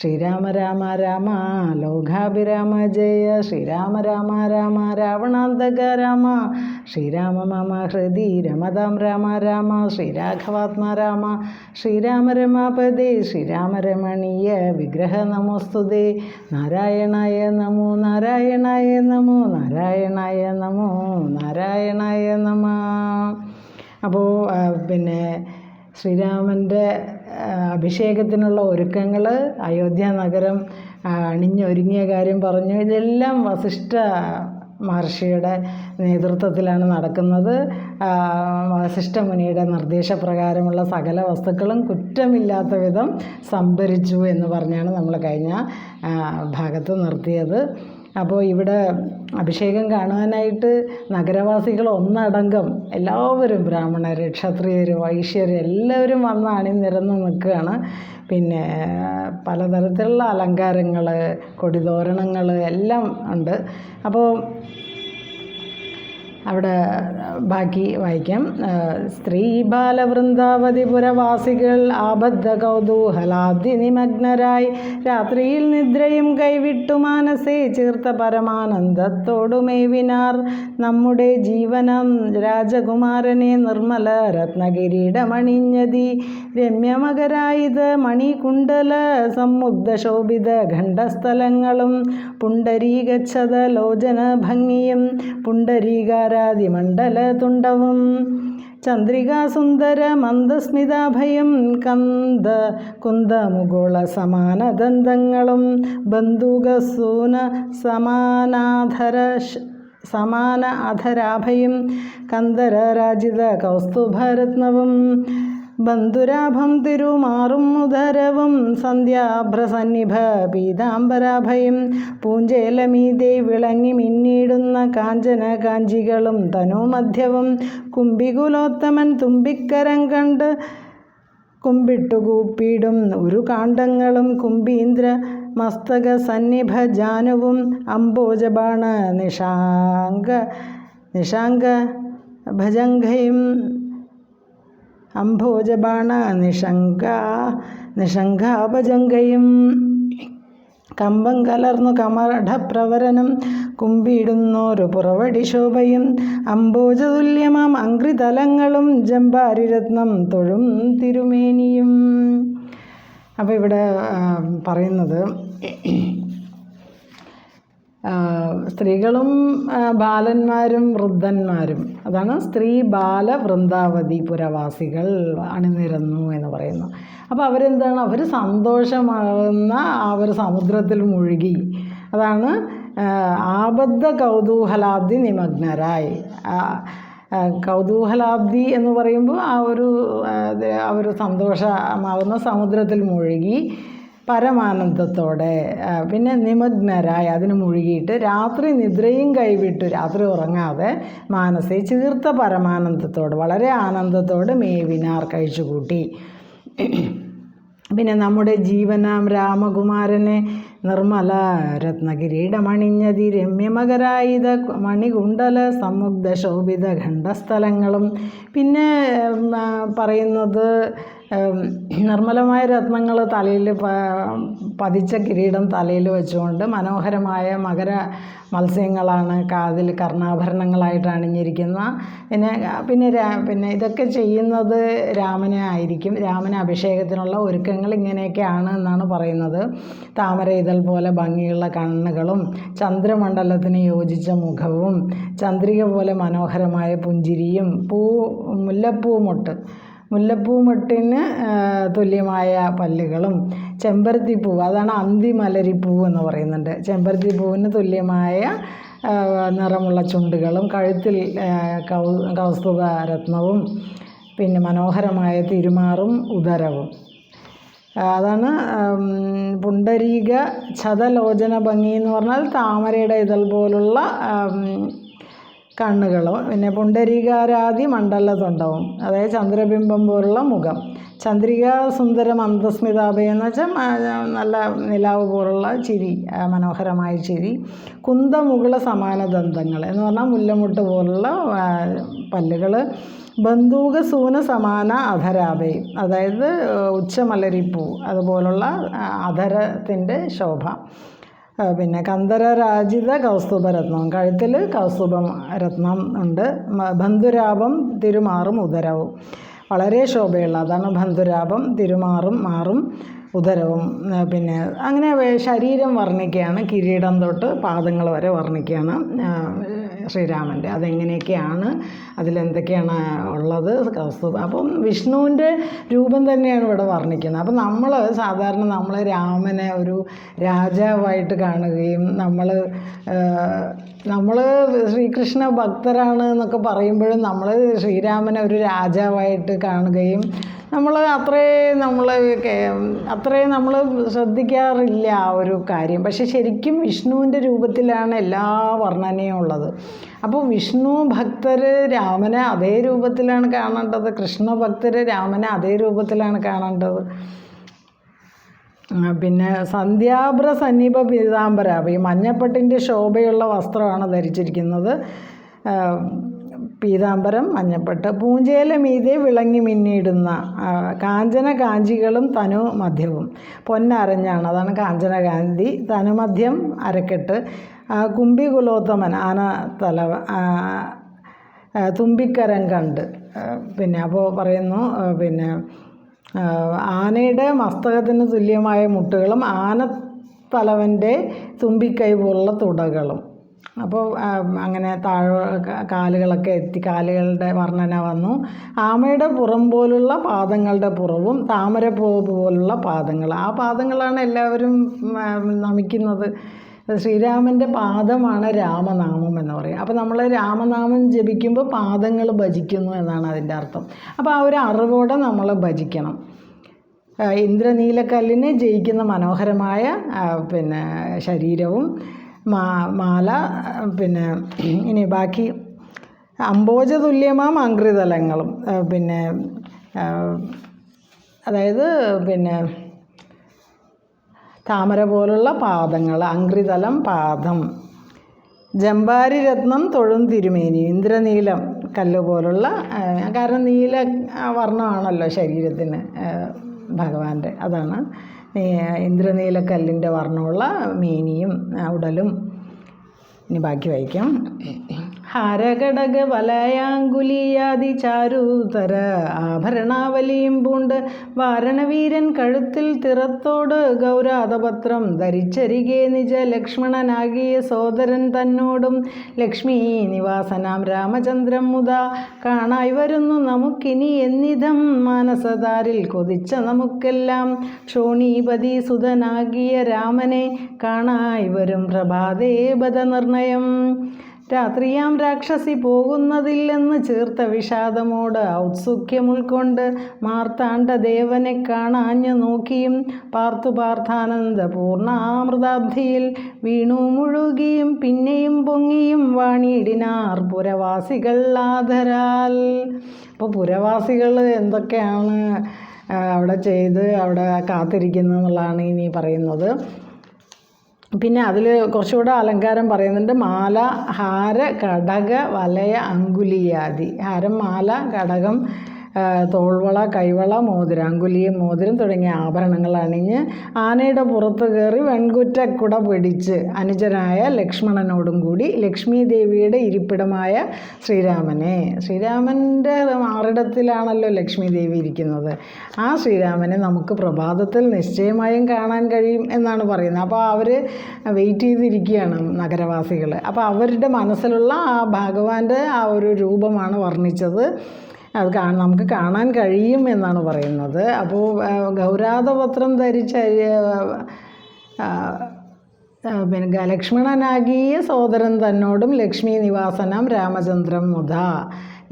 ശ്രീരാമ രാമ രാമ ലോകാഭിരാമ ജയ. ശ്രീരാമ രാമ രാമ രാവണാന്തക രാമ. ശ്രീരാമ മമ ഹൃദി രമതാം രാമ രാമ. ശ്രീരാഘവാത്മ രാമ ശ്രീരാമ രമാപദേ ശ്രീരാമ രമണീയ വിഗ്രഹ നമോസ്തുതേ. നാരായണായ നമോ നാരായണായ നമോ നാരായണായ നമോ നാരായണായ നമ. അപ്പോൾ പിന്നെ ശ്രീരാമന്റെ അഭിഷേകത്തിനുള്ള ഒരുക്കങ്ങൾ അയോധ്യ നഗരം അണിഞ്ഞൊരുങ്ങിയ കാര്യം പറഞ്ഞു. ഇതെല്ലാം വസിഷ്ഠ മഹർഷിയുടെ നേതൃത്വത്തിലാണ് നടക്കുന്നത്. വസിഷ്ഠ മുനിയുടെ നിർദ്ദേശപ്രകാരമുള്ള സകല വസ്തുക്കളും കുറ്റമില്ലാത്ത വിധം സംഭരിച്ചു എന്ന് പറഞ്ഞാണ് നമ്മൾ കഴിഞ്ഞ ഭാഗത്ത് നിർത്തിയത്. അപ്പോൾ ഇവിടെ അഭിഷേകം കാണാനായിട്ട് നഗരവാസികൾ ഒന്നടങ്കം എല്ലാവരും ബ്രാഹ്മണർ ക്ഷത്രിയർ വൈശ്യർ എല്ലാവരും വന്ന് അണിനിരന്ന് നിൽക്കുകയാണ്. പിന്നെ പലതരത്തിലുള്ള അലങ്കാരങ്ങൾ കൊടിതോരണങ്ങൾ എല്ലാം ഉണ്ട്. അപ്പോൾ അവിടെ ബാക്കി വായിക്കാം. സ്ത്രീ ബാലവൃന്ദാവതി പുരവാസികൾ ആബദ്ധ കൗതൂഹലാദ്യ നിമഗ്നരായി രാത്രിയിൽ നിദ്രയും കൈവിട്ടു മാനസേ ചേർത്ത പരമാനന്ദത്തോടുമേവിനാർ നമ്മുടെ ജീവനം രാജകുമാരനെ നിർമ്മല രത്നകിരീടമണിഞ്ഞതി. രമ്യമകരായത് മണികുണ്ടല സമ്മുഗ്ധ ശോഭിത ഖണ്ഡസ്ഥലങ്ങളും പുണ്ടരീകച്ഛത ലോചന ഭംഗിയും പുണ്ടരീകാരാദി മണ്ഡല തുണ്ടവും ചന്ദ്രികാസുന്ദര മന്ദസ്മിതാഭയം കന്ദ കുന്ദമുകുള സമാനദന്തങ്ങളും ബന്ധുകസൂന സമാനാധര സമാന അധരാഭയും കന്ദരരാജിത കൗസ്തുഭരത്നവും ബന്ധുരാഭം തിരുമാറും ഉദരവും സന്ധ്യാഭ്രസന്നിഭ പീതാംബരാഭയും. പൂഞ്ചേലമീതെ വിളങ്ങി മിന്നിടുന്ന കാഞ്ചന കാഞ്ചികളും തനുമധ്യവും. കുംഭികുലോത്തമൻ തുമ്പിക്കരം കണ്ട് കുമ്പിട്ടുകൂപ്പിടും. ഒരു കാണ്ഡങ്ങളും കുംഭീന്ദ്ര മസ്തക സന്നിഭ ജാനുവും. അംബോജബാണ നിഷാങ്ക നിഷാങ്ക ഭജംഗയും അംഭോജബാണ നിഷങ്ക നിഷങ്കാപജങ്കയും കമ്പം കലർന്നു കമഠപ്രവരനും കുമ്പിയിടുന്നോരു പുറവടി ശോഭയും. അംബോജതുല്യമാം അങ്കൃതലങ്ങളും ജമ്പാരിരത്നം തൊഴും തിരുമേനിയും. അപ്പോൾ ഇവിടെ പറയുന്നത് സ്ത്രീകളും ബാലന്മാരും വൃദ്ധന്മാരും അതാണ് സ്ത്രീ ബാല വൃന്ദാവതി പുരവാസികൾ അണിനിരന്നു എന്ന് പറയുന്നു. അപ്പോൾ അവരെന്താണ്? അവർ സന്തോഷമാകുന്ന ആ ഒരു സമുദ്രത്തിൽ മുഴുകി. അതാണ് ആബദ്ധ കൗതൂഹലാബ്ദി നിമഗ്നരായി. കൗതൂഹലാബ്ദി എന്ന് പറയുമ്പോൾ ആ ഒരു അവർ സന്തോഷമാകുന്ന സമുദ്രത്തിൽ മുഴുകി. പരമാനന്ദത്തോടെ പിന്നെ നിമഗ്നരായി അതിന് മുഴുകിയിട്ട് രാത്രി നിദ്രയും കൈവിട്ടു രാത്രി ഉറങ്ങാതെ മാനസെ ചീർത്ത പരമാനന്ദത്തോട് വളരെ ആനന്ദത്തോട് മേവിനാർ കഴിച്ചുകൂട്ടി. പിന്നെ നമ്മുടെ ജീവനാം രാമകുമാരനെ നിർമ്മല രത്നകിരീടമണിഞ്ഞതി രമ്യമകരായുധ മണികുണ്ടല സമുഗ്ധ ശോഭിത ഖണ്ഡസ്ഥലങ്ങളും. പിന്നെ പറയുന്നത് നിർമ്മലമായ രത്നങ്ങൾ തലയിൽ പതിച്ച കിരീടം തലയിൽ വെച്ചുകൊണ്ട് മനോഹരമായ മകര മത്സ്യങ്ങളാണ് കാതിൽ കർണാഭരണങ്ങളായിട്ട് അണിഞ്ഞിരിക്കുന്ന. പിന്നെ പിന്നെ പിന്നെ ഇതൊക്കെ ചെയ്യുന്നത് രാമനെ ആയിരിക്കും. രാമന അഭിഷേകത്തിനുള്ള ഒരുക്കങ്ങൾ ഇങ്ങനെയൊക്കെയാണ് എന്നാണ് പറയുന്നത്. താമര ഇതൾ പോലെ ഭംഗിയുള്ള കണ്ണുകളും ചന്ദ്രമണ്ഡലത്തിന് യോജിച്ച മുഖവും ചന്ദ്രിക പോലെ മനോഹരമായ പുഞ്ചിരിയും പൂ മുല്ലപ്പൂ മൊട്ട് മുല്ലപ്പൂമൊട്ടിന് തുല്യമായ പല്ലുകളും ചെമ്പരത്തിപ്പൂ അതാണ് അന്തിമലരിപ്പൂ എന്ന് പറയുന്നുണ്ട്. ചെമ്പരത്തിപ്പൂവിന് തുല്യമായ നിറമുള്ള ചുണ്ടുകളും കഴുത്തിൽ കൗ കൗസ്തുഭ രത്നവും പിന്നെ മനോഹരമായ തിരുമാറും ഉദരവും. അതാണ് പുണ്ടരീക ഛതലോചന ഭംഗി എന്ന് പറഞ്ഞാൽ താമരയുടെ ഇതൾ പോലുള്ള കണ്ണുകളും പിന്നെ പുണ്ടരീകാരാദി മണ്ഡലതുണ്ടാവും അതായത് ചന്ദ്രബിംബം പോലുള്ള മുഖം. ചന്ദ്രിക സുന്ദരം അന്തസ്മിതാഭയം എന്ന് വെച്ചാൽ നല്ല നിലാവ് പോലുള്ള ചിരി മനോഹരമായ ചിരി. കുന്തമുകള സമാന ദന്തങ്ങൾ എന്ന് പറഞ്ഞാൽ മുല്ലമുട്ട് പോലുള്ള പല്ലുകൾ ബന്ധൂക സൂന സമാന അധരാഭയും അതായത് ഉച്ചമലരിപ്പൂ അതുപോലുള്ള അധരത്തിന്റെ ശോഭ. പിന്നെ കന്ദരരാജിത കൗസ്തുഭരത്നം. കഴുത്തിൽ കൗസ്തുഭ രത്നം ഉണ്ട്. ബന്ധുരാപം തിരുമാറും ഉദരവും. വളരെ ശോഭയുള്ള അതാണ് ബന്ധുരാപം തിരുമാറും മാറും ഉദരവും. പിന്നെ അങ്ങനെ ശരീരം വർണിക്കുകയാണ് കിരീടം തൊട്ട് പാദങ്ങൾ വരെ വർണിക്കുകയാണ് ശ്രീരാമന്റെ. അതെങ്ങനെയൊക്കെയാണ് അതിലെന്തൊക്കെയാണ് ഉള്ളത്? കൗസ്തു അപ്പം വിഷ്ണുവിന്റെ രൂപം തന്നെയാണ് ഇവിടെ വർണിക്കുന്നത്. അപ്പം നമ്മൾ സാധാരണ നമ്മൾ രാമനെ ഒരു രാജാവായിട്ട് കാണുകയും നമ്മൾ നമ്മൾ ശ്രീകൃഷ്ണ ഭക്തരാണ് എന്നൊക്കെ പറയുമ്പോഴും നമ്മൾ ശ്രീരാമനെ ഒരു രാജാവായിട്ട് കാണുകയും നമ്മൾ അത്രയും നമ്മൾ അത്രയും നമ്മൾ ശ്രദ്ധിക്കാറില്ല ആ ഒരു കാര്യം. പക്ഷെ ശരിക്കും വിഷ്ണുവിന്റെ രൂപത്തിലാണ് എല്ലാ വർണനയും ഉള്ളത്. അപ്പോൾ വിഷ്ണു ഭക്തർ രാമനെ അതേ രൂപത്തിലാണ് കാണേണ്ടത് കൃഷ്ണ ഭക്തർ രാമനെ അതേ രൂപത്തിലാണ് കാണേണ്ടത്. പിന്നെ സന്ധ്യാഭ്ര സന്നിപ പീതാംബര ഈ മഞ്ഞപ്പട്ടിന്റെ ശോഭയുള്ള വസ്ത്രമാണ് ധരിച്ചിരിക്കുന്നത്. പീതാംബരം മഞ്ഞപ്പട്ട് പൂഞ്ചേല മീതെ വിളങ്ങി മിന്നിയിടുന്ന കാഞ്ചന കാഞ്ചികളും തനു മധ്യവും പൊന്നരഞ്ഞാണ് അതാണ് കാഞ്ചന കാന്തി തനുമധ്യം അരക്കെട്ട് കുമ്പി കുലോത്തമൻ ആന തല തുമ്പിക്കരം കണ്ട്. പിന്നെ അപ്പോൾ പറയുന്നു പിന്നെ ആനയുടെ മസ്തകത്തിന് തുല്യമായ മുട്ടുകളും ആന തലവന്റെ തുമ്പിക്കൈ പോലുള്ള തുടകളും. അപ്പോൾ അങ്ങനെ താഴെ കാലുകളൊക്കെ എത്തി കാലുകളുടെ വർണന വന്നു. ആമയുടെ പുറം പോലുള്ള പാദങ്ങളുടെ പുറവും താമരപ്പൂ പോലുള്ള പാദങ്ങൾ. ആ പാദങ്ങളാണ് എല്ലാവരും നമിക്കുന്നത്. ശ്രീരാമന്റെ പാദമാണ് രാമനാമം എന്ന് പറയും. അപ്പോൾ നമ്മൾ രാമനാമം ജപിക്കുമ്പോൾ പാദങ്ങൾ ഭജിക്കുന്നു എന്നാണ് അതിന്റെ അർത്ഥം. അപ്പോൾ ആ ഒരു അറിവോടെ നമ്മൾ ഭജിക്കണം. ഇന്ദ്രനീലക്കല്ലിനെ ജയിക്കുന്ന മനോഹരമായ പിന്നെ ശരീരവും മാല പിന്നെ ഇനി ബാക്കി അംബോജ തുല്യമാം അങ്കൃതലങ്ങളും പിന്നെ അതായത് പിന്നെ താമര പോലുള്ള പാദങ്ങൾ അങ്കൃതലം പാദം ജമ്പാരി രത്നം തൊഴും തിരുമേനി ഇന്ദ്രനീലം കല്ല് പോലുള്ള കാരണം നീല വർണമാണല്ലോ ശരീരത്തിന് ഭഗവാന്റെ അതാണ്. ഇന്ദ്രനീലക്കല്ലിന്റെ വർണമുള്ള മേനിയും ഉടലും ഇനി ബാക്കി വായിക്കാം. ഹരഘടക വലയാങ്കുലിയാതി ചാരുതര ആഭരണാവലിയും പൂണ്ട് വാരണവീരൻ കഴുത്തിൽ തിറത്തോട് ഗൗരാതപത്രം. ധരിച്ചരികെ നിജ ലക്ഷ്മണനാകിയ സോദരൻ തന്നോടും ലക്ഷ്മി നിവാസനാം രാമചന്ദ്രം മുത. കാണായി വരുന്നു നമുക്കിനി എന്നിധം മാനസതാരിൽ കൊതിച്ച നമുക്കെല്ലാം. ക്ഷോണീപതി സുതനാകിയ രാമനെ കാണായി വരും പ്രഭാതേ ബദ നിർണയം രാത്രിയാം രാക്ഷസി പോകുന്നതില്ലെന്ന് ചേർത്ത വിഷാദമോട് ഔത്സുഖ്യം ഉൾക്കൊണ്ട് മാർത്താണ്ഡ ദേവനെ കാണാഞ്ഞു നോക്കിയും പാർത്തു പാർത്ഥാനന്ദ പൂർണ ആമൃതാബ്ധിയിൽ വീണു മുഴുകിയും പിന്നെയും പൊങ്ങിയും വാണിയിടിനാർ പുരവാസികൾ ആദരാൽ. അപ്പോൾ പുരവാസികൾ എന്തൊക്കെയാണ് അവിടെ ചെയ്ത് അവിടെ കാത്തിരിക്കുന്നു എന്നുള്ളതാണ് ഇനി പറയുന്നത്. പിന്നെ അതിൽ കുറച്ചുകൂടെ അലങ്കാരം പറയുന്നുണ്ട്. മാല ഹാര കടക വലയ അങ്കുലിയാദി. ഹാരം മാല കടകം ആ, തോൾവള കൈവള മോതിരം അങ്കുലിയും മോതിരം തുടങ്ങിയ ആഭരണങ്ങൾ അണിഞ്ഞ് ആനയുടെ പുറത്ത് കയറി വെൺകുറ്റക്കുട പിടിച്ച് അനുജനായ ലക്ഷ്മണനോടും കൂടി ലക്ഷ്മി ദേവിയുടെ ഇരിപ്പിടമായ ശ്രീരാമനെ. ശ്രീരാമന്റെ മാറിടത്തിലാണല്ലോ ലക്ഷ്മി ദേവി ഇരിക്കുന്നത്. ആ ശ്രീരാമനെ നമുക്ക് പ്രഭാതത്തിൽ നിശ്ചയമായും കാണാൻ കഴിയും എന്നാണ് പറയുന്നത്. അപ്പോൾ അവർ വെയിറ്റ് ചെയ്തിരിക്കുകയാണ് നഗരവാസികൾ അപ്പോൾ അവരുടെ മനസ്സിലുള്ള ആ ഭഗവാന്റെ ആ ഒരു രൂപമാണ് വർണിച്ചത്. അത് കാണാൻ നമുക്ക് കാണാൻ കഴിയും എന്നാണ് പറയുന്നത്. അപ്പോൾ ഗൗരാതപത്രം ധരിച്ച പിന്നെ ലക്ഷ്മണനാകിയ സോദരൻ തന്നോടും ലക്ഷ്മി നിവാസനം രാമചന്ദ്രം മുത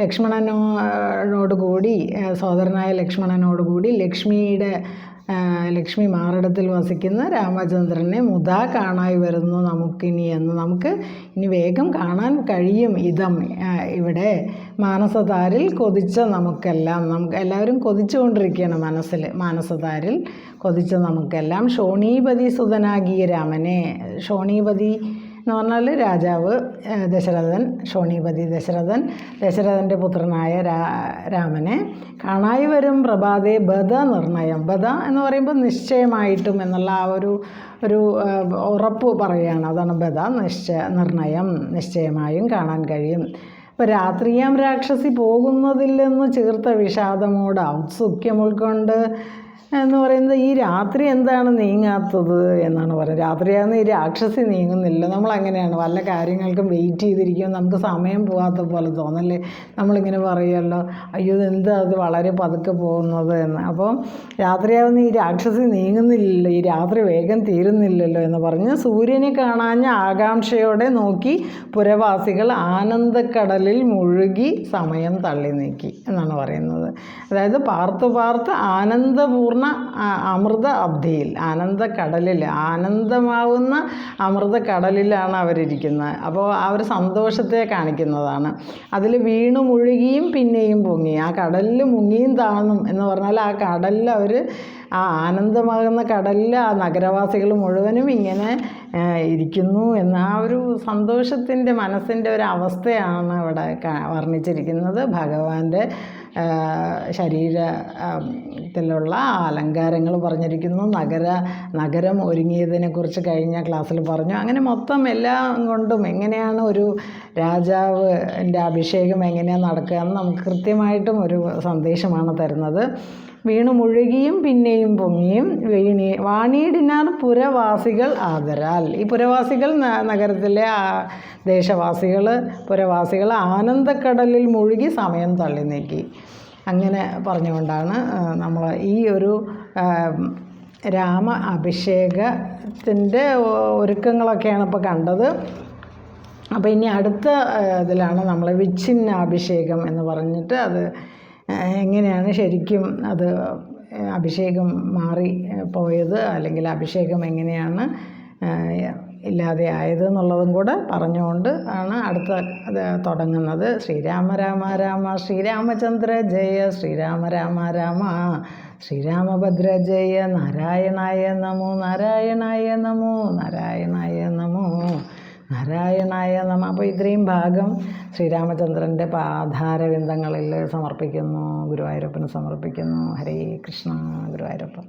ലക്ഷ്മണനോട് കൂടി സോദരനായ ലക്ഷ്മണനോട് കൂടി ലക്ഷ്മിയുടെ ലക്ഷ്മി മാറിടത്തിൽ വസിക്കുന്ന രാമചന്ദ്രനെ മുതാ കാണായി വരുന്നു നമുക്കിനി എന്ന്. നമുക്ക് ഇനി വേഗം കാണാൻ കഴിയും ഇതം. ഇവിടെ മാനസതാരിൽ കൊതിച്ച നമുക്കെല്ലാം നമുക്ക് എല്ലാവരും കൊതിച്ചുകൊണ്ടിരിക്കുകയാണ് മനസ്സിൽ. മാനസതാരിൽ കൊതിച്ച നമുക്കെല്ലാം. ഷോണീപതി സുതനാകിയ രാമനെ ഷോണീപതി എന്ന് പറഞ്ഞാൽ രാജാവ് ദശരഥൻ ഷോണീപതി ദശരഥൻ ദശരഥന്റെ പുത്രനായ രാമനെ. കാണായി വരും പ്രഭാതേ ബദ നിർണയം. ബദ എന്ന് പറയുമ്പോൾ നിശ്ചയമായിട്ടും എന്നുള്ള ആ ഒരു ഒരു ഉറപ്പ് പറയുകയാണ്. അതാണ് ബദ നിശ്ചയ നിർണയം. നിശ്ചയമായും കാണാൻ കഴിയും. ഇപ്പോൾ രാത്രിയാം രാക്ഷസി പോകുന്നതില്ലെന്ന് ചേർത്ത വിഷാദമോട് ഔത്സുഖ്യം ഉൾക്കൊണ്ട് എന്ന് പറയുന്നത് ഈ രാത്രി എന്താണ് നീങ്ങാത്തത് എന്നാണ് പറയുന്നത്. രാത്രിയാകുന്ന ഈ രാക്ഷസി നീങ്ങുന്നില്ല. നമ്മൾ അങ്ങനെയാണ് വല്ല കാര്യങ്ങൾക്കും വെയിറ്റ് ചെയ്തിരിക്കും. നമുക്ക് സമയം പോകാത്ത പോലെ തോന്നല്ലേ? നമ്മളിങ്ങനെ പറയുമല്ലോ അയ്യോ എന്താ അത് വളരെ പതുക്കെ പോകുന്നത് എന്ന്. അപ്പം രാത്രിയാവുന്ന ഈ രാക്ഷസി നീങ്ങുന്നില്ലല്ലോ ഈ രാത്രി വേഗം തീരുന്നില്ലല്ലോ എന്ന് പറഞ്ഞ് സൂര്യനെ കാണാഞ്ഞ ആകാംക്ഷയോടെ നോക്കി പുരവാസികൾ ആനന്ദക്കടലിൽ മുഴുകി സമയം തള്ളി നീക്കി എന്നാണ് പറയുന്നത്. അതായത് പാർത്ത് പാർത്ത് ആനന്ദപൂർണ ആ, അമൃത അബ്ധിയിൽ ആനന്ദക്കടലിൽ ആനന്ദമാവുന്ന അമൃത കടലിലാണ് അവരിരിക്കുന്നത്. അപ്പോൾ ആ ഒരു സന്തോഷത്തെ കാണിക്കുന്നതാണ്. അതിൽ വീണു മുഴുകിയും പിന്നെയും പൊങ്ങി. ആ കടലിൽ മുങ്ങിയും താണും എന്ന് പറഞ്ഞാൽ ആ കടലിൽ അവർ ആ ആനന്ദമാകുന്ന കടലിൽ ആ നഗരവാസികൾ മുഴുവനും ഇങ്ങനെ ഇരിക്കുന്നു എന്ന ആ ഒരു സന്തോഷത്തിന്റെ മനസ്സിന്റെ ഒരു അവസ്ഥയാണ് അവിടെ വർണിച്ചിരിക്കുന്നത്. ഭഗവാന്റെ ശരീരത്തിലുള്ള ശരീര ത്തിലുള്ള അലങ്കാരങ്ങൾ പറഞ്ഞിരിക്കുന്നു. നഗര നഗരം ഒരുങ്ങിയതിനെക്കുറിച്ച് കഴിഞ്ഞ ക്ലാസ്സിൽ പറഞ്ഞു. അങ്ങനെ മൊത്തം എല്ലാം കൊണ്ടും എങ്ങനെയാണ് ഒരു രാജാവിന്റെ അഭിഷേകം എങ്ങനെയാണ് നടക്കുക എന്ന് നമുക്ക് കൃത്യമായിട്ടും ഒരു സന്ദേശമാണ് തരുന്നത്. വീണു മുഴുകിയും പിന്നെയും പൊങ്ങിയും വീണി വാണിയിടിനാർ പുരവാസികൾ ആദരാൽ ഈ പുരവാസികൾ നഗരത്തിലെ ദേശവാസികൾ പുരവാസികൾ ആനന്ദക്കടലിൽ മുഴുകി സമയം തള്ളി നീക്കി. അങ്ങനെ പറഞ്ഞുകൊണ്ടാണ് നമ്മൾ ഈ ഒരു രാമ അഭിഷേകത്തിന്റെ ഒരുക്കങ്ങളൊക്കെയാണ് ഇപ്പോൾ കണ്ടത്. അപ്പോൾ ഇനി അടുത്ത ഇതിലാണ് നമ്മൾ വിച്ഛിന്ന അഭിഷേകം എന്ന് പറഞ്ഞിട്ട് അത് എങ്ങനെയാണ് ശരിക്കും അത് അഭിഷേകം മാറി പോയത്? അല്ലെങ്കിൽ അഭിഷേകം എങ്ങനെയാണ് ഇല്ലാതെ ആയത് എന്നുള്ളതും കൂടെ പറഞ്ഞുകൊണ്ട് ആണ് അടുത്ത അത് തുടങ്ങുന്നത്. ശ്രീരാമ രാമ രാമ ശ്രീരാമചന്ദ്ര ജയ ശ്രീരാമ രാമ രാമ ശ്രീരാമഭദ്ര ജയ നാരായണായ നമോ നാരായണായ നമോ നാരായണായ നമോ. നാരായണായ നമ. അപ്പോൾ ഇത്രയും ഭാഗം ശ്രീരാമചന്ദ്രന്റെ പാധാരവിന്ദങ്ങളിൽ സമർപ്പിക്കുന്നു ഗുരുവായൂരപ്പന് സമർപ്പിക്കുന്നു. ഹരേ കൃഷ്ണ ഗുരുവായൂരപ്പൻ